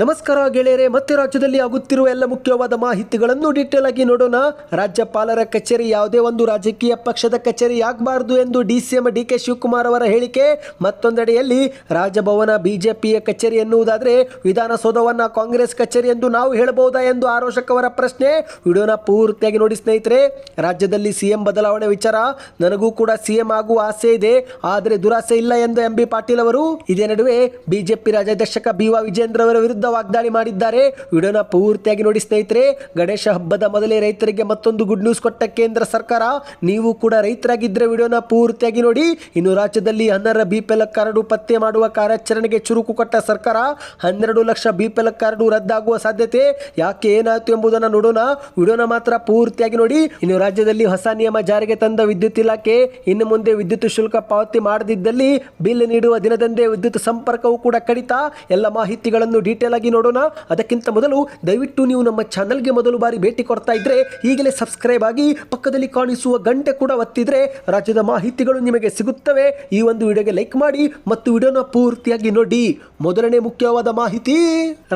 ನಮಸ್ಕಾರ ಗೆಳೆಯರೆ, ಮತ್ತೆ ರಾಜ್ಯದಲ್ಲಿ ಆಗುತ್ತಿರುವ ಎಲ್ಲ ಮುಖ್ಯವಾದ ಮಾಹಿತಿಗಳನ್ನು ಡೀಟೇಲ್ ಆಗಿ ನೋಡೋಣ. ರಾಜ್ಯಪಾಲರ ಕಚೇರಿ ಯಾವುದೇ ಒಂದು ರಾಜಕೀಯ ಪಕ್ಷದ ಕಚೇರಿ ಆಗಬಾರದು ಎಂದು ಡಿಸಿಎಂ ಡಿ ಕೆ ಶಿವಕುಮಾರ್ ಅವರ ಹೇಳಿಕೆ. ಮತ್ತೊಂದೆಡೆಯಲ್ಲಿ ರಾಜಭವನ ಬಿಜೆಪಿಯ ಕಚೇರಿ ಎನ್ನುವುದಾದರೆ ವಿಧಾನಸೌಧವನ್ನ ಕಾಂಗ್ರೆಸ್ ಕಚೇರಿ ಎಂದು ನಾವು ಹೇಳಬಹುದಾ ಎಂದು ಆರೋಶಕವರ ಪ್ರಶ್ನೆ. ವಿಡಿಯೋನ ಪೂರ್ತಿಯಾಗಿ ನೋಡಿ ಸ್ನೇಹಿತರೆ, ರಾಜ್ಯದಲ್ಲಿ ಸಿಎಂ ಬದಲಾವಣೆ ವಿಚಾರ. ನನಗೂ ಕೂಡ ಸಿಎಂ ಆಗುವ ಆಸೆ ಇದೆ, ಆದರೆ ದುರಾಸೆ ಇಲ್ಲ ಎಂದು ಎಂ ಬಿ ಪಾಟೀಲ್ ಅವರು. ಇದೇ ನಡುವೆ ಬಿಜೆಪಿ ರಾಜ್ಯಾಧ್ಯಕ್ಷಕ ಬಿ ವಾ ವಿಜೇಂದ್ರ ಅವರ ವಿರುದ್ಧ ವಾಗ್ದಾಳಿ ಮಾಡಿದ್ದಾರೆ. ವಿಡಿಯೋನ ಪೂರ್ತಿಯಾಗಿ ನೋಡಿ ಸ್ನೇಹಿತರೆ, ಗಣೇಶ ಹಬ್ಬದ ಮೊದಲೇ ರೈತರಿಗೆ ಮತ್ತೊಂದು ಗುಡ್ ನ್ಯೂಸ್ ಕೊಟ್ಟ ಕೇಂದ್ರ ಸರ್ಕಾರ. ನೀವು ಕೂಡ ರೈತರಾಗಿದ್ದರೆ ವಿಡಿಯೋನ ಪೂರ್ತಿಯಾಗಿ ನೋಡಿ. ಇನ್ನು ರಾಜ್ಯದಲ್ಲಿ ಹನ್ನೆರಡು ಬಿಪಿಎಲ್ ಕಾರ್ಡು ಪತ್ತೆ ಮಾಡುವ ಕಾರ್ಯಾಚರಣೆಗೆ ಚುರುಕು ಕೊಟ್ಟ ಸರ್ಕಾರ. ಹನ್ನೆರಡು ಲಕ್ಷ ಬಿಪಿಎಲ್ ಕಾರ್ಡು ರದ್ದಾಗುವ ಸಾಧ್ಯತೆ ಯಾಕೆ ಏನಾಯಿತು ಎಂಬುದನ್ನು ನೋಡೋಣ. ವಿಡಿಯೋನ ಮಾತ್ರ ಪೂರ್ತಿಯಾಗಿ ನೋಡಿ. ಇನ್ನು ರಾಜ್ಯದಲ್ಲಿ ಹೊಸ ನಿಯಮ ಜಾರಿಗೆ ತಂದ ವಿದ್ಯುತ್ ಇಲಾಖೆ ಇನ್ನು ಮುಂದೆ ವಿದ್ಯುತ್ ಶುಲ್ಕ ಪಾವತಿ ಮಾಡದಿದ್ದಲ್ಲಿ ಬಿಲ್ ನೀಡುವ ದಿನದಂದೇ ವಿದ್ಯುತ್ ಸಂಪರ್ಕವು ಕೂಡ ಕಡಿತ. ಎಲ್ಲ ಮಾಹಿತಿಗಳನ್ನು ಡೀಟೇಲ್ ನೋಡೋಣ. ಅದಕ್ಕಿಂತ ಮೊದಲು ದಯವಿಟ್ಟು ನೀವು ನಮ್ಮ ಚಾನಲ್ಗೆ ಮೊದಲು ಬಾರಿ ಭೇಟಿ ಕೊಡ್ತಾ ಇದ್ರೆ ಈಗಲೇ ಸಬ್ಸ್ಕ್ರೈಬ್ ಆಗಿ ಪಕ್ಕದಲ್ಲಿ ಕಾಣಿಸುವ ಗಂಟೆ ಕೂಡ ಒತ್ತಿದ್ರೆ ರಾಜ್ಯದ ಮಾಹಿತಿಗಳು ನಿಮಗೆ ಸಿಗುತ್ತವೆ. ಈ ಒಂದು ವಿಡಿಯೋಗೆ ಲೈಕ್ ಮಾಡಿ ಮತ್ತು ವಿಡಿಯೋನ ಪೂರ್ತಿಯಾಗಿ ನೋಡಿ. ಮೊದಲನೇ ಮುಖ್ಯವಾದ ಮಾಹಿತಿ,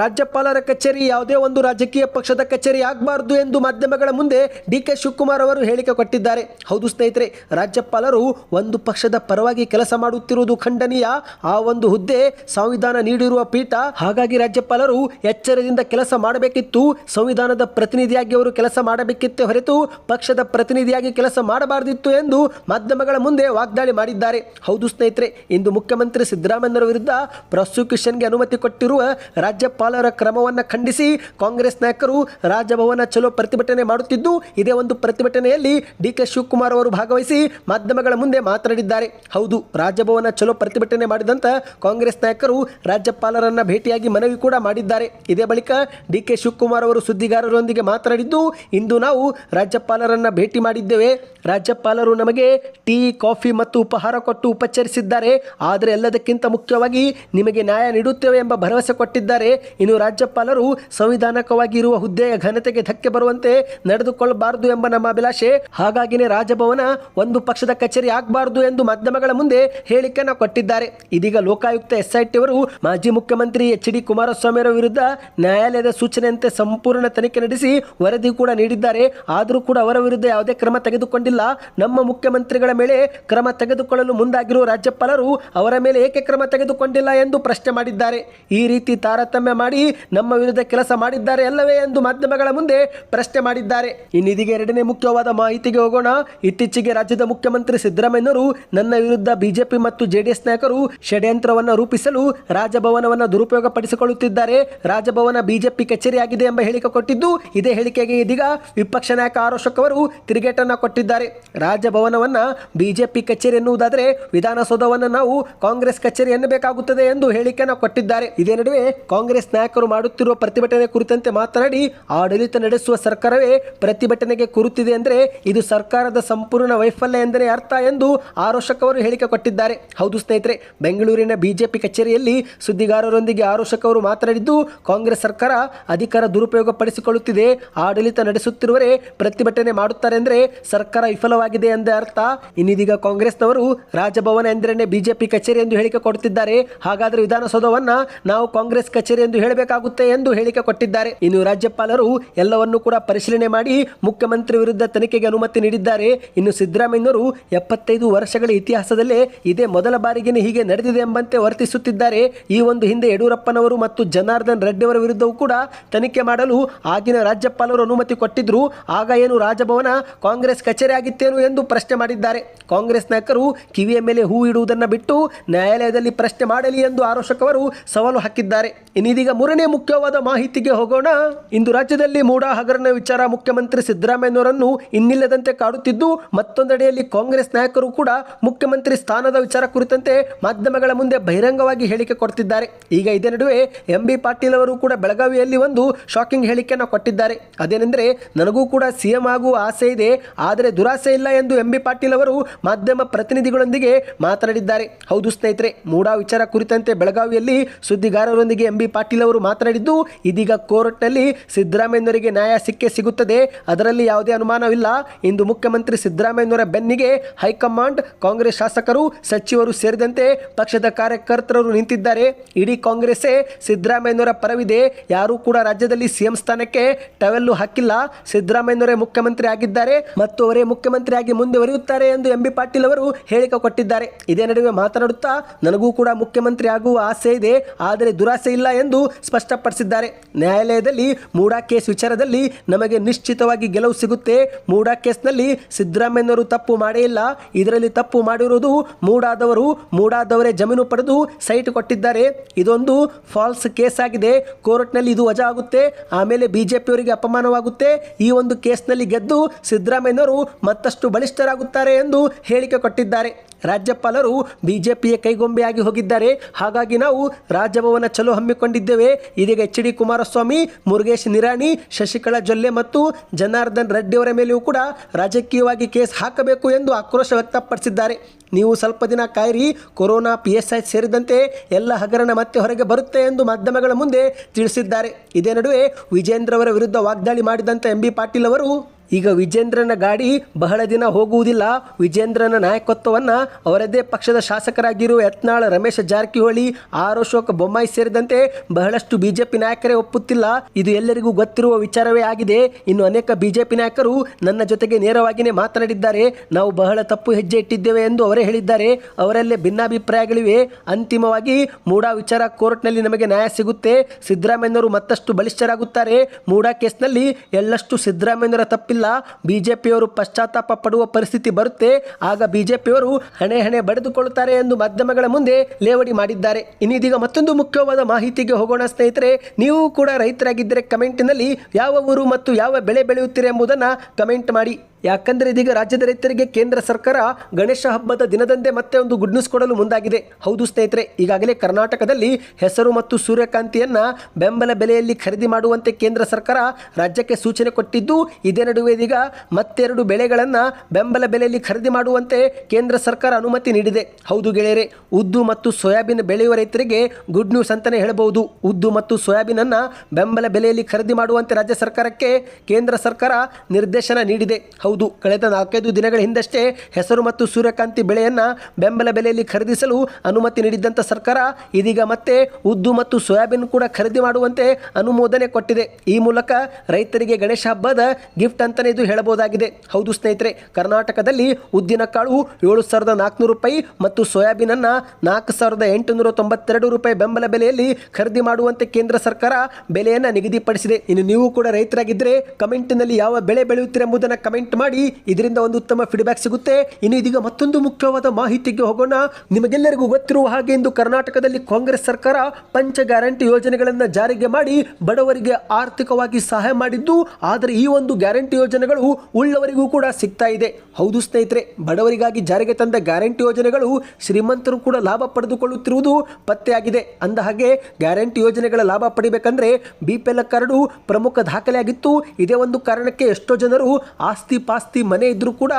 ರಾಜ್ಯಪಾಲರ ಕಚೇರಿ ಯಾವುದೇ ಒಂದು ರಾಜಕೀಯ ಪಕ್ಷದ ಕಚೇರಿ ಆಗಬಾರದು ಎಂದು ಮಾಧ್ಯಮಗಳ ಮುಂದೆ ಡಿ ಕೆ ಶಿವಕುಮಾರ್ ಅವರು ಹೇಳಿಕೆ ಕೊಟ್ಟಿದ್ದಾರೆ. ಹೌದು ಸ್ನೇಹಿತರೆ, ರಾಜ್ಯಪಾಲರು ಒಂದು ಪಕ್ಷದ ಪರವಾಗಿ ಕೆಲಸ ಮಾಡುತ್ತಿರುವುದು ಖಂಡನೀಯ. ಆ ಒಂದು ಹುದ್ದೆ ಸಂವಿಧಾನ ನೀಡಿರುವ ಪೀಠ. ಹಾಗಾಗಿ ರಾಜ್ಯಪಾಲರು ಎಚ್ಚರದಿಂದ ಕೆಲಸ ಮಾಡಬೇಕಿತ್ತು. ಸಂವಿಧಾನದ ಪ್ರತಿನಿಧಿಯಾಗಿ ಅವರು ಕೆಲಸ ಮಾಡಬೇಕಿತ್ತೇ ಹೊರತು ಪಕ್ಷದ ಪ್ರತಿನಿಧಿಯಾಗಿ ಕೆಲಸ ಮಾಡಬಾರದಿತ್ತು ಎಂದು ಮಾಧ್ಯಮಗಳ ಮುಂದೆ ವಾಗ್ದಾಳಿ ಮಾಡಿದ್ದಾರೆ. ಹೌದು ಸ್ನೇಹಿತರೆ, ಇಂದು ಮುಖ್ಯಮಂತ್ರಿ ಸಿದ್ದರಾಮಯ್ಯರ ವಿರುದ್ಧ ಪ್ರಾಸಿಕ್ಯೂಷನ್ಗೆ ಅನುಮತಿ ಕೊಟ್ಟಿರುವ ರಾಜ್ಯಪಾಲರ ಕ್ರಮವನ್ನು ಖಂಡಿಸಿ ಕಾಂಗ್ರೆಸ್ ನಾಯಕರು ರಾಜಭವನ ಚಲೋ ಪ್ರತಿಭಟನೆ ಮಾಡುತ್ತಿದ್ದು, ಇದೇ ಒಂದು ಪ್ರತಿಭಟನೆಯಲ್ಲಿ ಡಿ ಕೆ ಶಿವಕುಮಾರ್ ಅವರು ಭಾಗವಹಿಸಿ ಮಾಧ್ಯಮಗಳ ಮುಂದೆ ಮಾತನಾಡಿದ್ದಾರೆ. ಹೌದು, ರಾಜಭವನ ಚಲೋ ಪ್ರತಿಭಟನೆ ಮಾಡಿದಂತ ಕಾಂಗ್ರೆಸ್ ನಾಯಕರು ರಾಜ್ಯಪಾಲರನ್ನ ಭೇಟಿಯಾಗಿ ಮನವಿ ಕೂಡ ಮಾಡಿದ್ದಾರೆ. ಇದೇ ಬಳಿಕ ಡಿ ಕೆ ಶಿವಕುಮಾರ್ ಅವರು ಸುದ್ದಿಗಾರರೊಂದಿಗೆ ಮಾತನಾಡಿದ್ದು, ಇಂದು ನಾವು ರಾಜ್ಯಪಾಲರನ್ನ ಭೇಟಿ ಮಾಡಿದ್ದೇವೆ. ರಾಜ್ಯಪಾಲರು ನಮಗೆ ಟೀ, ಕಾಫಿ ಮತ್ತು ಉಪಹಾರ ಕೊಟ್ಟು ಉಪಚರಿಸಿದ್ದಾರೆ. ಆದರೆ ಎಲ್ಲದಕ್ಕಿಂತ ಮುಖ್ಯವಾಗಿ ನಿಮಗೆ ನ್ಯಾಯ ನೀಡುತ್ತೇವೆ ಎಂಬ ಭರವಸೆ ಕೊಟ್ಟಿದ್ದಾರೆ. ಇನ್ನು ರಾಜ್ಯಪಾಲರು ಸಂವಿಧಾನಕವಾಗಿ ಇರುವ ಹುದ್ದೆಯ ಘನತೆಗೆ ಧಕ್ಕೆ ಬರುವಂತೆ ನಡೆದುಕೊಳ್ಳಬಾರದು ಎಂಬ ನಮ್ಮ ಅಭಿಲಾಷೆ. ಹಾಗಾಗಿನೇ ರಾಜಭವನ ಒಂದು ಪಕ್ಷದ ಕಚೇರಿ ಆಗಬಾರದು ಎಂದು ಮಾಧ್ಯಮಗಳ ಮುಂದೆ ಹೇಳಿಕೆಯನ್ನು ಕೊಟ್ಟಿದ್ದಾರೆ. ಇದೀಗ ಲೋಕಾಯುಕ್ತ ಎಸ್ಐಟಿ ಅವರು ಮಾಜಿ ಮುಖ್ಯಮಂತ್ರಿ ಎಚ್ ಡಿ ಕುಮಾರಸ್ವಾಮಿ ಅವರ ವಿರುದ್ಧ ನ್ಯಾಯಾಲಯದ ಸೂಚನೆಯಂತೆ ಸಂಪೂರ್ಣ ತನಿಖೆ ನಡೆಸಿ ವರದಿ ಕೂಡ ನೀಡಿದ್ದಾರೆ. ಆದರೂ ಕೂಡ ಅವರ ವಿರುದ್ಧ ಯಾವುದೇ ಕ್ರಮ ತೆಗೆದುಕೊಂಡಿಲ್ಲ. ನಮ್ಮ ಮುಖ್ಯಮಂತ್ರಿಗಳ ಮೇಲೆ ಕ್ರಮ ತೆಗೆದುಕೊಳ್ಳಲು ಮುಂದಾಗಿರುವ ರಾಜ್ಯಪಾಲರು ಅವರ ಮೇಲೆ ಏಕೆ ಕ್ರಮ ತೆಗೆದುಕೊಂಡಿಲ್ಲ ಎಂದು ಪ್ರಶ್ನೆ ಮಾಡಿದ್ದಾರೆ. ಈ ರೀತಿ ತಾರತಮ್ಯ ಮಾಡಿ ನಮ್ಮ ವಿರುದ್ಧ ಕೆಲಸ ಮಾಡಿದ್ದಾರೆ ಅಲ್ಲವೇ ಎಂದು ಮಾಧ್ಯಮಗಳ ಮುಂದೆ ಪ್ರಶ್ನೆ ಮಾಡಿದ್ದಾರೆ. ಇನ್ನಿದೀಗ ಎರಡನೇ ಮುಖ್ಯವಾದ ಮಾಹಿತಿಗೆ ಹೋಗೋಣ. ಇತ್ತೀಚೆಗೆ ರಾಜ್ಯದ ಮುಖ್ಯಮಂತ್ರಿ ಸಿದ್ದರಾಮಯ್ಯನವರು ನನ್ನ ವಿರುದ್ಧ ಬಿಜೆಪಿ ಮತ್ತು ಜೆಡಿಎಸ್ ನಾಯಕರು ಷಡ್ಯಂತ್ರವನ್ನು ರೂಪಿಸಲು ರಾಜಭವನವನ್ನು ದುರುಪಯೋಗ ಪಡಿಸಿಕೊಳ್ಳುತ್ತಿದ್ದಾರೆ ರಾಜಭವನ ಬಿಜೆಪಿ ಕಚೇರಿಯಾಗಿದೆ ಎಂಬ ಹೇಳಿಕೆ ಕೊಟ್ಟಿದ್ದು ಇದೇ ಹೇಳಿಕೆಗೆ ಇದೀಗ ವಿಪಕ್ಷ ನಾಯಕ ಆರೋಶಕ್ ಅವರು ತಿರುಗೇಟನ್ನ ಕೊಟ್ಟಿದ್ದಾರೆ. ರಾಜಭವನವನ್ನ ಬಿಜೆಪಿ ಕಚೇರಿ ಎನ್ನುವುದಾದರೆ ವಿಧಾನಸೌಧವನ್ನು ನಾವು ಕಾಂಗ್ರೆಸ್ ಕಚೇರಿ ಎನ್ನಬೇಕಾಗುತ್ತದೆ ಎಂದು ಹೇಳಿಕೆಯನ್ನು ಕೊಟ್ಟಿದ್ದಾರೆ. ಇದೇ ನಡುವೆ ಕಾಂಗ್ರೆಸ್ ನಾಯಕರು ಮಾಡುತ್ತಿರುವ ಪ್ರತಿಭಟನೆ ಕುರಿತಂತೆ ಮಾತನಾಡಿ, ಆಡಳಿತ ನಡೆಸುವ ಸರ್ಕಾರವೇ ಪ್ರತಿಭಟನೆಗೆ ಕುರುತಿದೆ ಅಂದರೆ ಇದು ಸರ್ಕಾರದ ಸಂಪೂರ್ಣ ವೈಫಲ್ಯ ಎಂದರೆ ಅರ್ಥ ಎಂದು ಆರೋಶಕ್ ಅವರು ಹೇಳಿಕೆ ಕೊಟ್ಟಿದ್ದಾರೆ. ಹೌದು ಸ್ನೇಹಿತರೆ, ಬೆಂಗಳೂರಿನ ಬಿಜೆಪಿ ಕಚೇರಿಯಲ್ಲಿ ಸುದ್ದಿಗಾರರೊಂದಿಗೆ ಆರೋಶಕ್ ಅವರು ಮಾತನಾಡಿದ್ದು, ಕಾಂಗ್ರೆಸ್ ಸರ್ಕಾರ ಅಧಿಕಾರ ದುರುಪಯೋಗ ಪಡಿಸಿಕೊಳ್ಳುತ್ತಿದೆ ಆಡಳಿತ ನಡೆಸುತ್ತಿರುವರೇ ಪ್ರತಿಭಟನೆ ಮಾಡುತ್ತಾರೆ ಅಂದರೆ ಸರ್ಕಾರ ವಿಫಲವಾಗಿದೆ ಎಂದ ಅರ್ಥ. ಇನ್ನಿದೀಗ ಕಾಂಗ್ರೆಸ್ನವರು ರಾಜಭವನ ಎಂದರೇನೆ ಬಿಜೆಪಿ ಕಚೇರಿ ಎಂದು ಹೇಳಿಕೆ ಕೊಡುತ್ತಿದ್ದಾರೆ. ಹಾಗಾದರೆ ವಿಧಾನಸೌಧವನ್ನು ನಾವು ಕಾಂಗ್ರೆಸ್ ಕಚೇರಿ ಎಂದು ಹೇಳಬೇಕಾಗುತ್ತೆ ಎಂದು ಹೇಳಿಕೆ ಕೊಟ್ಟಿದ್ದಾರೆ. ಇನ್ನು ರಾಜ್ಯಪಾಲರು ಎಲ್ಲವನ್ನೂ ಕೂಡ ಪರಿಶೀಲನೆ ಮಾಡಿ ಮುಖ್ಯಮಂತ್ರಿ ವಿರುದ್ಧ ತನಿಖೆಗೆ ಅನುಮತಿ ನೀಡಿದ್ದಾರೆ. ಇನ್ನು ಸಿದ್ದರಾಮಯ್ಯನವರು ಎಪ್ಪತ್ತೈದು ವರ್ಷಗಳ ಇತಿಹಾಸದಲ್ಲೇ ಇದೇ ಮೊದಲ ಬಾರಿಗೆ ಹೀಗೆ ನಡೆದಿದೆ ಎಂಬಂತೆ ವರ್ತಿಸುತ್ತಿದ್ದಾರೆ. ಈ ಒಂದು ಹಿಂದೆ ಯಡಿಯೂರಪ್ಪನವರು ಮತ್ತು ಜನಾರ್ದನ್ ರೆಡ್ಡಿ ವಿರುದ್ಧವೂ ಕೂಡ ತನಿಖೆ ಮಾಡಲು ಆಗಿನ ರಾಜ್ಯಪಾಲರು ಅನುಮತಿ ಕೊಟ್ಟಿದ್ರು. ಆಗ ಏನು ರಾಜಭವನ ಕಾಂಗ್ರೆಸ್ ಕಚೇರಿ ಆಗಿತ್ತೇನು ಎಂದು ಪ್ರಶ್ನೆ ಮಾಡಿದ್ದಾರೆ. ಕಾಂಗ್ರೆಸ್ ನಾಯಕರು ಕಿವಿಯ ಮೇಲೆ ಹೂ ಇಡುವುದನ್ನು ಬಿಟ್ಟು ನ್ಯಾಯಾಲಯದಲ್ಲಿ ಪ್ರಶ್ನೆ ಮಾಡಲಿ ಎಂದು ಆರೋಷಕವರು ಸವಾಲು ಹಾಕಿದ್ದಾರೆ. ಇನ್ನಿದೀಗ ಮೂರನೇ ಮುಖ್ಯವಾದ ಮಾಹಿತಿಗೆ ಹೋಗೋಣ. ಇಂದು ರಾಜ್ಯದಲ್ಲಿ ಮೂಡಾ ಹಗರಣ ವಿಚಾರ ಮುಖ್ಯಮಂತ್ರಿ ಸಿದ್ದರಾಮಯ್ಯನವರನ್ನು ಇನ್ನಿಲ್ಲದಂತೆ ಕಾಡುತ್ತಿದ್ದು, ಮತ್ತೊಂದೆಡೆಯಲ್ಲಿ ಕಾಂಗ್ರೆಸ್ ನಾಯಕರು ಕೂಡ ಮುಖ್ಯಮಂತ್ರಿ ಸ್ಥಾನದ ವಿಚಾರ ಕುರಿತಂತೆ ಮಾಧ್ಯಮಗಳ ಮುಂದೆ ಬಹಿರಂಗವಾಗಿ ಹೇಳಿಕೆ ಕೊಡ್ತಿದ್ದಾರೆ. ಈಗ ಇದೇ ನಡುವೆ ಎಂ ಬಿ ಪಾಟೀಲ್ ಅವರು ಕೂಡ ಬೆಳಗಾವಿಯಲ್ಲಿ ಒಂದು ಶಾಕಿಂಗ್ ಹೇಳಿಕೆಯನ್ನು ಕೊಟ್ಟಿದ್ದಾರೆ. ಅದೇನೆಂದರೆ, ನನಗೂ ಕೂಡ ಸಿಎಂ ಆಗುವ ಆಸೆ ಇದೆ, ಆದರೆ ದುರಾಸೆ ಇಲ್ಲ ಎಂದು ಎಂ ಬಿ ಪಾಟೀಲ್ ಅವರು ಮಾಧ್ಯಮ ಪ್ರತಿನಿಧಿಗಳೊಂದಿಗೆ ಮಾತನಾಡಿದ್ದಾರೆ. ಹೌದು ಸ್ನೇಹಿತರೆ, ಮೂಡಾ ವಿಚಾರ ಕುರಿತಂತೆ ಬೆಳಗಾವಿಯಲ್ಲಿ ಸುದ್ದಿಗಾರರೊಂದಿಗೆ ಎಂ ಬಿ ಪಾಟೀಲ್ ಅವರು ಮಾತನಾಡಿದ್ದು, ಇದೀಗ ಕೋರ್ಟ್ನಲ್ಲಿ ಸಿದ್ದರಾಮಯ್ಯನವರಿಗೆ ನ್ಯಾಯ ಸಿಕ್ಕೇ ಸಿಗುತ್ತದೆ. ಅದರಲ್ಲಿ ಯಾವುದೇ ಅನುಮಾನವಿಲ್ಲ. ಇಂದು ಮುಖ್ಯಮಂತ್ರಿ ಸಿದ್ದರಾಮಯ್ಯನವರ ಬೆನ್ನಿಗೆ ಹೈಕಮಾಂಡ್, ಕಾಂಗ್ರೆಸ್ ಶಾಸಕರು, ಸಚಿವರು ಸೇರಿದಂತೆ ಪಕ್ಷದ ಕಾರ್ಯಕರ್ತರು ನಿಂತಿದ್ದಾರೆ. ಇಡೀ ಕಾಂಗ್ರೆಸ್ಸೇ ಸಿದ್ದರಾಮಯ್ಯನವರ ಪರವಿದೆ. ಯಾರೂ ಕೂಡ ರಾಜ್ಯದಲ್ಲಿ ಸಿಎಂ ಸ್ಥಾನಕ್ಕೆ ಟವೆಲ್ಲು ಹಾಕಿಲ್ಲ. ಸಿದ್ದರಾಮಯ್ಯನವರೇ ಮುಖ್ಯಮಂತ್ರಿ ಆಗಿದ್ದಾರೆ ಮತ್ತು ಅವರೇ ಮುಖ್ಯಮಂತ್ರಿಯಾಗಿ ಮುಂದುವರಿಯುತ್ತಾರೆ ಎಂದು ಎಂ ಬಿ ಪಾಟೀಲ್ ಅವರು ಹೇಳಿಕೆ ಕೊಟ್ಟಿದ್ದಾರೆ. ಇದೇ ನಡುವೆ ಮಾತನಾಡುತ್ತಾ ನನಗೂ ಕೂಡ ಮುಖ್ಯಮಂತ್ರಿ ಆಗುವ ಆಸೆ ಇದೆ. ಆದರೆ ದುರಾಸೆ ಇಲ್ಲ ಎಂದು ಸ್ಪಷ್ಟಪಡಿಸಿದ್ದಾರೆ. ನ್ಯಾಯಾಲಯದಲ್ಲಿ ಮೂಡಾ ಕೇಸ್ ವಿಚಾರದಲ್ಲಿ ನಮಗೆ ನಿಶ್ಚಿತವಾಗಿ ಗೆಲುವು ಸಿಗುತ್ತೆ. ಮೂಡಾ ಕೇಸ್ನಲ್ಲಿ ಸಿದ್ದರಾಮಯ್ಯನವರು ತಪ್ಪು ಮಾಡೇ ಇಲ್ಲ. ಇದರಲ್ಲಿ ತಪ್ಪು ಮಾಡಿರುವುದು ಮೂಡಾದವರು. ಮೂಡಾದವರೇ ಜಮೀನು ಪಡೆದು ಸೈಟ್ ಕೊಟ್ಟಿದ್ದಾರೆ. ಇದೊಂದು ಫಾಲ್ಸ್ ಕೇಸ್ ಆಗಿದೆ ಕೋರ್ಟ್ನಲ್ಲಿ ಇದು ವಜಾ ಆಗುತ್ತೆ. ಆಮೇಲೆ ಬಿಜೆಪಿಯವರಿಗೆ ಅಪಮಾನವಾಗುತ್ತೆ. ಈ ಒಂದು ಕೇಸ್ನಲ್ಲಿ ಗೆದ್ದು ಸಿದ್ದರಾಮಯ್ಯನವರು ಮತ್ತಷ್ಟು ಬಲಿಷ್ಠರಾಗುತ್ತಾರೆ ಎಂದು ಹೇಳಿಕೆ ಕೊಟ್ಟಿದ್ದಾರೆ. ರಾಜ್ಯಪಾಲರು ಬಿಜೆಪಿಯ ಕೈಗೊಂಬೆಯಾಗಿ ಹೋಗಿದ್ದಾರೆ. ಹಾಗಾಗಿ ನಾವು ರಾಜಭವನ ಚಲೋ ಹಮ್ಮಿಕೊಂಡಿದ್ದೇವೆ. ಇದೀಗ ಎಚ್ ಡಿ ಕುಮಾರಸ್ವಾಮಿ, ಮುರುಗೇಶ್ ನಿರಾಣಿ, ಶಶಿಕಲಾ ಜೊಲ್ಲೆ ಮತ್ತು ಜನಾರ್ದನ್ ರೆಡ್ಡಿ ಅವರ ಮೇಲೆಯೂ ಕೂಡ ರಾಜಕೀಯವಾಗಿ ಕೇಸ್ ಹಾಕಬೇಕು ಎಂದು ಆಕ್ರೋಶ ವ್ಯಕ್ತಪಡಿಸಿದ್ದಾರೆ. ನೀವು ಸ್ವಲ್ಪ ದಿನ ಕಾಯಿರಿ, ಕೊರೋನಾ ಪಿ ಎಸ್ ಐ ಸೇರಿದಂತೆ ಎಲ್ಲ ಹಗರಣ ಮತ್ತೆ ಹೊರಗೆ ಬರುತ್ತೆ ಎಂದು ಮಾಧ್ಯಮಗಳ ಮುಂದೆ ತಿಳಿಸಿದ್ದಾರೆ. ಇದೇ ನಡುವೆ ವಿಜೇಂದ್ರ ಅವರ ವಿರುದ್ಧ ವಾಗ್ದಾಳಿ ಮಾಡಿದಂತೆ ಎಂ ಬಿ ಪಾಟೀಲ್ ಅವರು ಈಗ ವಿಜೇಂದ್ರನ ಗಾಡಿ ಬಹಳ ದಿನ ಹೋಗುವುದಿಲ್ಲ. ವಿಜೇಂದ್ರನ ನಾಯಕತ್ವವನ್ನು ಅವರದ್ದೇ ಪಕ್ಷದ ಶಾಸಕರಾಗಿರುವ ಯತ್ನಾಳ ರಮೇಶ್ ಜಾರಕಿಹೊಳಿ, ಆರ್ ಅಶೋಕ್ ಬೊಮ್ಮಾಯಿ ಸೇರಿದಂತೆ ಬಹಳಷ್ಟು ಬಿಜೆಪಿ ನಾಯಕರೇ ಒಪ್ಪುತ್ತಿಲ್ಲ. ಇದು ಎಲ್ಲರಿಗೂ ಗೊತ್ತಿರುವ ವಿಚಾರವೇ ಆಗಿದೆ. ಇನ್ನು ಅನೇಕ ಬಿಜೆಪಿ ನಾಯಕರು ನನ್ನ ಜೊತೆಗೆ ನೇರವಾಗಿಯೇ ಮಾತನಾಡಿದ್ದಾರೆ. ನಾವು ಬಹಳ ತಪ್ಪು ಹೆಜ್ಜೆ ಇಟ್ಟಿದ್ದೇವೆ ಎಂದು ಅವರೇ ಹೇಳಿದ್ದಾರೆ. ಅವರಲ್ಲೇ ಭಿನ್ನಾಭಿಪ್ರಾಯಗಳಿವೆ. ಅಂತಿಮವಾಗಿ ಮೂಡಾ ವಿಚಾರ ಕೋರ್ಟ್ನಲ್ಲಿ ನಮಗೆ ನ್ಯಾಯ ಸಿಗುತ್ತೆ. ಸಿದ್ದರಾಮಯ್ಯನವರು ಮತ್ತಷ್ಟು ಬಲಿಷ್ಠರಾಗುತ್ತಾರೆ. ಮೂಡಾ ಕೇಸ್ನಲ್ಲಿ ಎಲ್ಲಷ್ಟು ಸಿದ್ದರಾಮಯ್ಯನವರ ತಪ್ಪಿಲ್ಲ. ಬಿಜೆಪಿಯವರು ಪಶ್ಚಾತ್ತಾಪ ಪಡುವ ಪರಿಸ್ಥಿತಿ ಬರುತ್ತೆ, ಆಗ ಬಿಜೆಪಿಯವರು ಹಣೆ ಹಣೆ ಬಡಿದುಕೊಳ್ಳುತ್ತಾರೆ ಎಂದು ಮಾಧ್ಯಮಗಳ ಮುಂದೆ ಲೇವಡಿ ಮಾಡಿದ್ದಾರೆ. ಇನ್ನಿದೀಗ ಮತ್ತೊಂದು ಮುಖ್ಯವಾದ ಮಾಹಿತಿಗೆ ಹೋಗೋಣ ಸ್ನೇಹಿತರೆ, ನೀವು ಕೂಡ ರೈತರಾಗಿದ್ದರೆ ಕಮೆಂಟ್ನಲ್ಲಿ ಯಾವ ಊರು ಮತ್ತು ಯಾವ ಬೆಳೆ ಬೆಳೆಯುತ್ತೀರಿ ಎಂಬುದನ್ನು ಕಮೆಂಟ್ ಮಾಡಿ. ಯಾಕಂದರೆ ಇದೀಗ ರಾಜ್ಯದ ರೈತರಿಗೆ ಕೇಂದ್ರ ಸರ್ಕಾರ ಗಣೇಶ ಹಬ್ಬದ ದಿನದಂದೇ ಮತ್ತೆ ಒಂದು ಗುಡ್ ನ್ಯೂಸ್ ಕೊಡಲು ಮುಂದಾಗಿದೆ. ಹೌದು ಸ್ನೇಹಿತರೆ, ಈಗಾಗಲೇ ಕರ್ನಾಟಕದಲ್ಲಿ ಹೆಸರು ಮತ್ತು ಸೂರ್ಯಕಾಂತಿಯನ್ನ ಬೆಂಬಲ ಬೆಲೆಯಲ್ಲಿ ಖರೀದಿ ಮಾಡುವಂತೆ ಕೇಂದ್ರ ಸರ್ಕಾರ ರಾಜ್ಯಕ್ಕೆ ಸೂಚನೆ ಕೊಟ್ಟಿದ್ದು, ಇದೇ ನಡುವೆ ಇದೀಗ ಮತ್ತೆರಡು ಬೆಳೆಗಳನ್ನು ಬೆಂಬಲ ಬೆಲೆಯಲ್ಲಿ ಖರೀದಿ ಮಾಡುವಂತೆ ಕೇಂದ್ರ ಸರ್ಕಾರ ಅನುಮತಿ ನೀಡಿದೆ. ಹೌದು ಗೆಳೆಯರೆ, ಉದ್ದು ಮತ್ತು ಸೋಯಾಬೀನ್ ಬೆಳೆಯುವ ರೈತರಿಗೆ ಗುಡ್ ನ್ಯೂಸ್ ಅಂತಾನೆ ಹೇಳಬಹುದು. ಉದ್ದು ಮತ್ತು ಸೋಯಾಬೀನ್ ಅನ್ನ ಬೆಂಬಲ ಬೆಲೆಯಲ್ಲಿ ಖರೀದಿ ಮಾಡುವಂತೆ ರಾಜ್ಯ ಸರ್ಕಾರಕ್ಕೆ ಕೇಂದ್ರ ಸರ್ಕಾರ ನಿರ್ದೇಶನ ನೀಡಿದೆ. ಹೌದು, ಕಳೆದ ನಾಲ್ಕೈದು ದಿನಗಳ ಹಿಂದಷ್ಟೇ ಹೆಸರು ಮತ್ತು ಸೂರ್ಯಕಾಂತಿ ಬೆಳೆಯನ್ನು ಬೆಂಬಲ ಬೆಲೆಯಲ್ಲಿ ಖರೀದಿಸಲು ಅನುಮತಿ ನೀಡಿದ್ದಂಥ ಸರ್ಕಾರ ಇದೀಗ ಮತ್ತೆ ಉದ್ದು ಮತ್ತು ಸೋಯಾಬೀನ್ ಕೂಡ ಖರೀದಿ ಮಾಡುವಂತೆ ಅನುಮೋದನೆ ಕೊಟ್ಟಿದೆ. ಈ ಮೂಲಕ ರೈತರಿಗೆ ಗಣೇಶ ಹಬ್ಬದ ಗಿಫ್ಟ್ ಅಂತಲೇ ಇದು ಹೇಳಬಹುದಾಗಿದೆ. ಹೌದು ಸ್ನೇಹಿತರೆ, ಕರ್ನಾಟಕದಲ್ಲಿ ಉದ್ದಿನ ಕಾಳು ಏಳು ಸಾವಿರದ ನಾಲ್ಕುನೂರು ರೂಪಾಯಿ ಮತ್ತು ಸೋಯಾಬೀನ್ ಅನ್ನ ನಾಲ್ಕು ಸಾವಿರದ ಎಂಟುನೂರ ತೊಂಬತ್ತೆರಡು ರೂಪಾಯಿ ಬೆಂಬಲ ಬೆಲೆಯಲ್ಲಿ ಖರೀದಿ ಮಾಡುವಂತೆ ಕೇಂದ್ರ ಸರ್ಕಾರ ಬೆಲೆಯನ್ನು ನಿಗದಿಪಡಿಸಿದೆ. ಇನ್ನು ನೀವು ಕೂಡ ರೈತರಾಗಿದ್ದರೆ ಕಮೆಂಟ್ನಲ್ಲಿ ಯಾವ ಬೆಳೆ ಬೆಳೆಯುತ್ತೀರೆಂಬುದನ್ನು ಕಮೆಂಟ್ ಮಾಡಿ ಇದರಿಂದ ಒಂದು ಉತ್ತಮ ಫೀಡ್ಬ್ಯಾಕ್ ಸಿಗುತ್ತೆ. ಇನ್ನು ಇದೀಗ ಮತ್ತೊಂದು ಮುಖ್ಯವಾದ ಮಾಹಿತಿಗೆ ಹೋಗೋಣ. ನಿಮಗೆಲ್ಲರಿಗೂ ಗೊತ್ತಿರುವ ಹಾಗೆ ಇಂದು ಕರ್ನಾಟಕದಲ್ಲಿ ಕಾಂಗ್ರೆಸ್ ಸರ್ಕಾರ ಪಂಚ ಗ್ಯಾರಂಟಿ ಯೋಜನೆಗಳನ್ನು ಜಾರಿಗೆ ಮಾಡಿ ಬಡವರಿಗೆ ಆರ್ಥಿಕವಾಗಿ ಸಹಾಯ ಮಾಡಿದ್ದು. ಆದರೆ ಈ ಒಂದು ಗ್ಯಾರಂಟಿ ಯೋಜನೆಗಳು ಉಳ್ಳವರಿಗೂ ಕೂಡ ಸಿಗ್ತಾ ಇದೆ. ಹೌದು ಸ್ನೇಹಿತರೆ, ಬಡವರಿಗಾಗಿ ಜಾರಿಗೆ ತಂದ ಗ್ಯಾರಂಟಿ ಯೋಜನೆಗಳು ಶ್ರೀಮಂತರು ಕೂಡ ಲಾಭ ಪಡೆದುಕೊಳ್ಳುತ್ತಿರುವುದು ಪತ್ತೆಯಾಗಿದೆ. ಅಂದ ಹಾಗೆ ಗ್ಯಾರಂಟಿ ಯೋಜನೆಗಳ ಲಾಭ ಪಡಿಬೇಕಂದ್ರೆ ಬಿ ಪಿ ಎಲ್ ಕಾರ್ಡು ಪ್ರಮುಖ ದಾಖಲೆಯಾಗಿತ್ತು. ಇದೇ ಒಂದು ಕಾರಣಕ್ಕೆ ಎಷ್ಟೋ ಜನರು ಆಸ್ತಿ ಪಾಸ್ತಿ ಮನೆ ಇದ್ದರೂ ಕೂಡ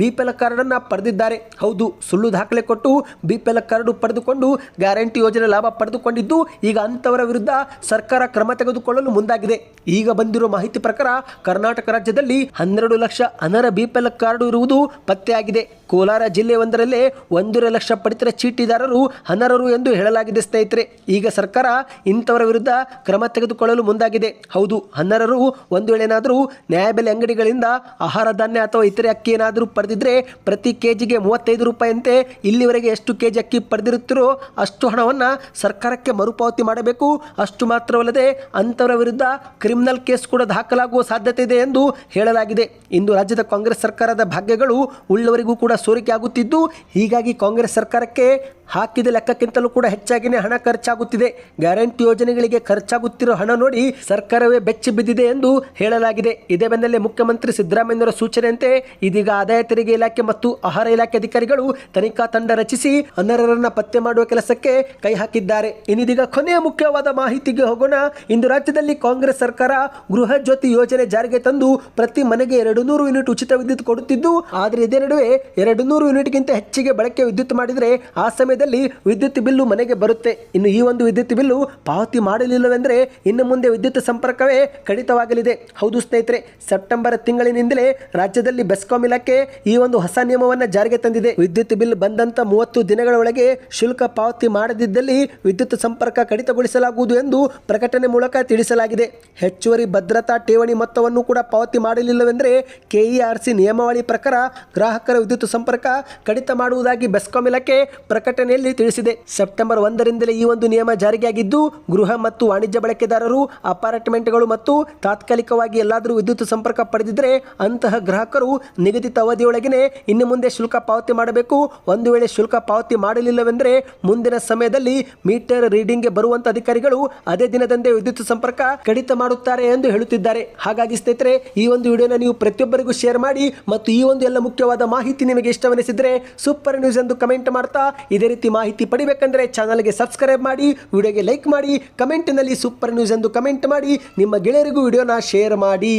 ಬಿ ಪಿ ಎಲ್ ಕಾರ್ಡನ್ನು ಪಡೆದಿದ್ದಾರೆ. ಹೌದು, ಸುಳ್ಳು ದಾಖಲೆ ಕೊಟ್ಟು ಬಿ ಪಿ ಎಲ್ ಕಾರ್ಡು ಪಡೆದುಕೊಂಡು ಗ್ಯಾರಂಟಿ ಯೋಜನೆ ಲಾಭ ಪಡೆದುಕೊಂಡಿದ್ದು ಈಗ ಅಂಥವರ ವಿರುದ್ಧ ಸರ್ಕಾರ ಕ್ರಮ ತೆಗೆದುಕೊಳ್ಳಲು ಮುಂದಾಗಿದೆ. ಈಗ ಬಂದಿರುವ ಮಾಹಿತಿ ಪ್ರಕಾರ ಕರ್ನಾಟಕ ರಾಜ್ಯದಲ್ಲಿ ಹನ್ನೆರಡು ಲಕ್ಷ ಅನರ ಬಿ ಪಿ ಎಲ್ ಕಾರ್ಡು ಇರುವುದು ಪತ್ತೆಯಾಗಿದೆ. ಕೋಲಾರ ಜಿಲ್ಲೆ ಒಂದರಲ್ಲೇ ಒಂದೂವರೆ ಲಕ್ಷ ಪಡಿತರ ಚೀಟಿದಾರರು ಅನರ್ಹರು ಎಂದು ಹೇಳಲಾಗಿದೆ ಸ್ನೇಹಿತರೆ. ಈಗ ಸರ್ಕಾರ ಇಂಥವರ ವಿರುದ್ಧ ಕ್ರಮ ತೆಗೆದುಕೊಳ್ಳಲು ಮುಂದಾಗಿದೆ. ಹೌದು, ಅನರ್ಹರು ಒಂದು ವೇಳೆನಾದರೂ ನ್ಯಾಯಬೆಲೆ ಅಂಗಡಿಗಳಿಂದ ಆಹಾರ ಧಾನ್ಯ ಅಥವಾ ಇತರೆ ಅಕ್ಕಿ ಏನಾದರೂ ಪಡೆದಿದ್ರೆ ಪ್ರತಿ ಕೆಜಿಗೆ ಮೂವತ್ತೈದು ರೂಪಾಯಿಯಂತೆ ಇಲ್ಲಿವರೆಗೆ ಎಷ್ಟು ಕೆಜಿ ಅಕ್ಕಿ ಪಡೆದಿರುತ್ತಿರೋ ಅಷ್ಟು ಹಣವನ್ನು ಸರ್ಕಾರಕ್ಕೆ ಮರುಪಾವತಿ ಮಾಡಬೇಕು. ಅಷ್ಟು ಮಾತ್ರವಲ್ಲದೆ ಅಂಥವರ ವಿರುದ್ಧ ಕ್ರಿಮಿನಲ್ ಕೇಸ್ ಕೂಡ ದಾಖಲಾಗುವ ಸಾಧ್ಯತೆ ಇದೆ ಎಂದು ಹೇಳಲಾಗಿದೆ. ಇಂದು ರಾಜ್ಯದ ಕಾಂಗ್ರೆಸ್ ಸರ್ಕಾರದ ಭಾಗ್ಯಗಳು ಉಳ್ಳವರಿಗೂ ಕೂಡ ಸೋರಿಕೆ ಆಗುತ್ತಿದ್ದು ಹೀಗಾಗಿ ಕಾಂಗ್ರೆಸ್ ಸರ್ಕಾರಕ್ಕೆ ಹಾಕಿದ ಲೆಕ್ಕಕ್ಕಿಂತಲೂ ಕೂಡ ಹೆಚ್ಚಾಗಿನೇ ಹಣ ಖರ್ಚಾಗುತ್ತಿದೆ. ಗ್ಯಾರಂಟಿ ಯೋಜನೆಗಳಿಗೆ ಖರ್ಚಾಗುತ್ತಿರುವ ಹಣ ನೋಡಿ ಸರ್ಕಾರವೇ ಬೆಚ್ಚಿ ಬಿದ್ದಿದೆ ಎಂದು ಹೇಳಲಾಗಿದೆ. ಇದೇ ಬೆನ್ನಲ್ಲೇ ಮುಖ್ಯಮಂತ್ರಿ ಸಿದ್ದರಾಮಯ್ಯರ ಸೂಚನೆಯಂತೆ ಇದೀಗ ಆದಾಯ ತೆರಿಗೆ ಇಲಾಖೆ ಮತ್ತು ಆಹಾರ ಇಲಾಖೆ ಅಧಿಕಾರಿಗಳು ತನಿಖಾ ತಂಡ ರಚಿಸಿ ಅನರ್ಹರನ್ನ ಪತ್ತೆ ಮಾಡುವ ಕೆಲಸಕ್ಕೆ ಕೈ ಹಾಕಿದ್ದಾರೆ. ಇನ್ನಿದೀಗ ಕೊನೆಯ ಮುಖ್ಯವಾದ ಮಾಹಿತಿಗೆ ಹೋಗೋಣ. ಇಂದು ರಾಜ್ಯದಲ್ಲಿ ಕಾಂಗ್ರೆಸ್ ಸರ್ಕಾರ ಗೃಹ ಜ್ಯೋತಿ ಯೋಜನೆ ಜಾರಿಗೆ ತಂದು ಪ್ರತಿ ಮನೆಗೆ ಎರಡು ನೂರು ಯೂನಿಟ್ ಉಚಿತ ವಿದ್ಯುತ್ ಕೊಡುತ್ತಿದ್ದು, ಆದರೆ ಇದೇ ನಡುವೆ ಎರಡು ನೂರು ಯೂನಿಟ್ಗಿಂತ ಹೆಚ್ಚಿಗೆ ಬಳಕೆ ವಿದ್ಯುತ್ ಮಾಡಿದರೆ ಆ ಸಮಯದಲ್ಲಿ ವಿದ್ಯುತ್ ಬಿಲ್ಲು ಮನೆಗೆ ಬರುತ್ತೆ. ಇನ್ನು ಈ ಒಂದು ವಿದ್ಯುತ್ ಬಿಲ್ಲು ಪಾವತಿ ಮಾಡಲಿಲ್ಲವೆಂದರೆ ಇನ್ನು ಮುಂದೆ ವಿದ್ಯುತ್ ಸಂಪರ್ಕವೇ ಕಡಿತವಾಗಲಿದೆ. ಹೌದು ಸ್ನೇಹಿತರೆ, ಸೆಪ್ಟೆಂಬರ್ ತಿಂಗಳಿನಿಂದಲೇ ರಾಜ್ಯದಲ್ಲಿ ಬೆಸ್ಕಾಂ ಇಲಾಖೆ ಈ ಒಂದು ಹೊಸ ನಿಯಮವನ್ನು ಜಾರಿಗೆ ತಂದಿದೆ. ವಿದ್ಯುತ್ ಬಿಲ್ ಬಂದಂತ ಮೂವತ್ತು ದಿನಗಳ ಒಳಗೆ ಶುಲ್ಕ ಪಾವತಿ ಮಾಡದಿದ್ದಲ್ಲಿ ವಿದ್ಯುತ್ ಸಂಪರ್ಕ ಕಡಿತಗೊಳಿಸಲಾಗುವುದು ಎಂದು ಪ್ರಕಟಣೆ ಮೂಲಕ ತಿಳಿಸಲಾಗಿದೆ. ಹೆಚ್ಚುವರಿ ಭದ್ರತಾ ಠೇವಣಿ ಮೊತ್ತವನ್ನು ಕೂಡ ಪಾವತಿ ಮಾಡಲಿಲ್ಲವೆಂದರೆ ಕೆಇಆರ್ಸಿ ನಿಯಮಾವಳಿ ಪ್ರಕಾರ ಗ್ರಾಹಕರ ವಿದ್ಯುತ್ ಸಂಪರ್ಕ ಕಡಿತ ಮಾಡುವುದಾಗಿ ಬೆಸ್ಕಾಂ ಇಲಾಖೆ ಪ್ರಕಟಣೆಯಲ್ಲಿ ತಿಳಿಸಿದೆ. ಸೆಪ್ಟೆಂಬರ್ ಒಂದರಿಂದಲೇ ಈ ಒಂದು ನಿಯಮ ಜಾರಿಯಾಗಿದ್ದು, ಗೃಹ ಮತ್ತು ವಾಣಿಜ್ಯ ಬಳಕೆದಾರರು, ಅಪಾರ್ಟ್ಮೆಂಟ್ಗಳು ಮತ್ತು ತಾತ್ಕಾಲಿಕವಾಗಿ ಎಲ್ಲಾದರೂ ವಿದ್ಯುತ್ ಸಂಪರ್ಕ ಪಡೆದಿದ್ದರೆ ಅಂತಹ ಗ್ರಾಹಕರು ನಿಗದಿತ ಅವಧಿಯೊಳಗಿನೇ ಇನ್ನು ಮುಂದೆ ಶುಲ್ಕ ಪಾವತಿ ಮಾಡಬೇಕು. ಒಂದು ವೇಳೆ ಶುಲ್ಕ ಪಾವತಿ ಮಾಡಲಿಲ್ಲವೆಂದರೆ ಮುಂದಿನ ಸಮಯದಲ್ಲಿ ಮೀಟರ್ ರೀಡಿಂಗ್ಗೆ ಬರುವಂತ ಅಧಿಕಾರಿಗಳು ಅದೇ ದಿನದಂದೇ ವಿದ್ಯುತ್ ಸಂಪರ್ಕ ಕಡಿತ ಮಾಡುತ್ತಾರೆ ಎಂದು ಹೇಳುತ್ತಿದ್ದಾರೆ. ಹಾಗಾಗಿ ಸ್ನೇಹಿತರೆ, ಈ ಒಂದು ವಿಡಿಯೋನ ನೀವು ಪ್ರತಿಯೊಬ್ಬರಿಗೂ ಶೇರ್ ಮಾಡಿ ಮತ್ತು ಈ ಒಂದು ಎಲ್ಲ ಮುಖ್ಯವಾದ ಮಾಹಿತಿ ನಿಮಗೆ ಇಷ್ಟವೆನಿಸಿದರೆ ಸೂಪರ್ ನ್ಯೂಸ್ ಎಂದು ಕಮೆಂಟ್ ಮಾಡ್ತಾ ಇದೇ ರೀತಿ ಮಾಹಿತಿ ಪಡಿಬೇಕಂದ್ರೆ ಚಾನಲ್ಗೆ ಸಬ್ಸ್ಕ್ರೈಬ್ ಮಾಡಿ, ವಿಡಿಯೋಗೆ ಲೈಕ್ ಮಾಡಿ, ಕಮೆಂಟ್ನಲ್ಲಿ ಸೂಪರ್ ನ್ಯೂಸ್ ಎಂದು ಕಮೆಂಟ್ ಮಾಡಿ, ನಿಮ್ಮ ಗೆಳೆಯರಿಗೂ ವಿಡಿಯೋನ ಶೇರ್ ಮಾಡಿ.